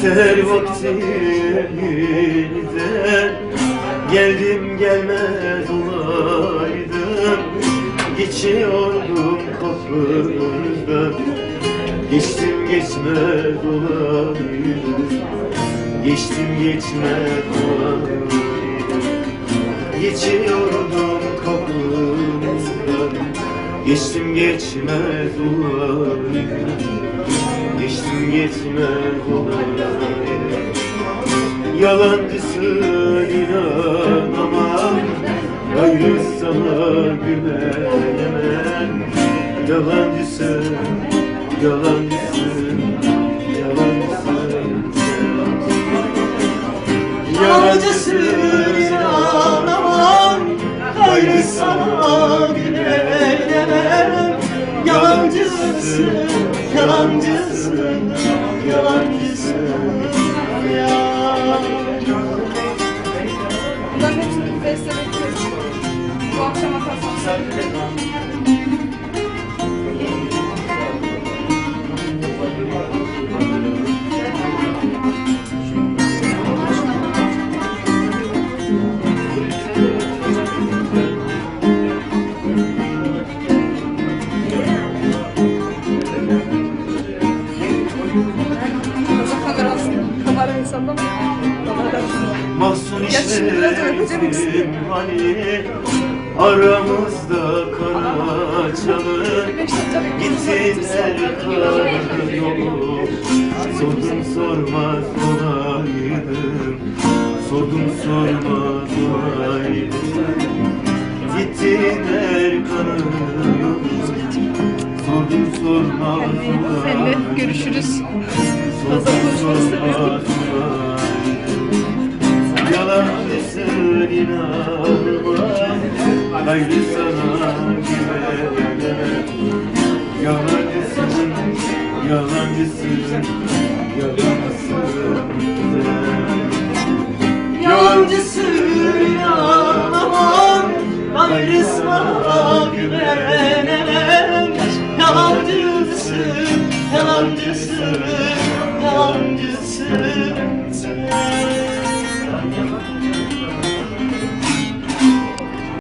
Seher vaktinize Geldim gelmez olaydım. Geçiyordum kapınızdan Geçtim geçmez olaydım. Geçtim geçmez olaydım. Geçiyordum kapınızdan Geçtim geçmez olaydım Geçtim geçmez olaydım Yalancısın inanamam Gayrı sana güvenemem. Yalancısın, yalancısın, yalancısın Yalancısın inanamam Güvenemem Yalancısın, yalancısın, yalancısın ya Bunların Mahzun işlerim hani Aramızda kara çalır Gittiler karı yolu Sordum sormaz olaydım. Sordum sormaz olaydım. Gittiler Sormaz olaydım Seninle görüşürüz. Fazla konuşmak istemiyorum. Yalancısın inanma Gayrı sana güvenemem Yalancısın, yalancısın, yalancısın Yalancısın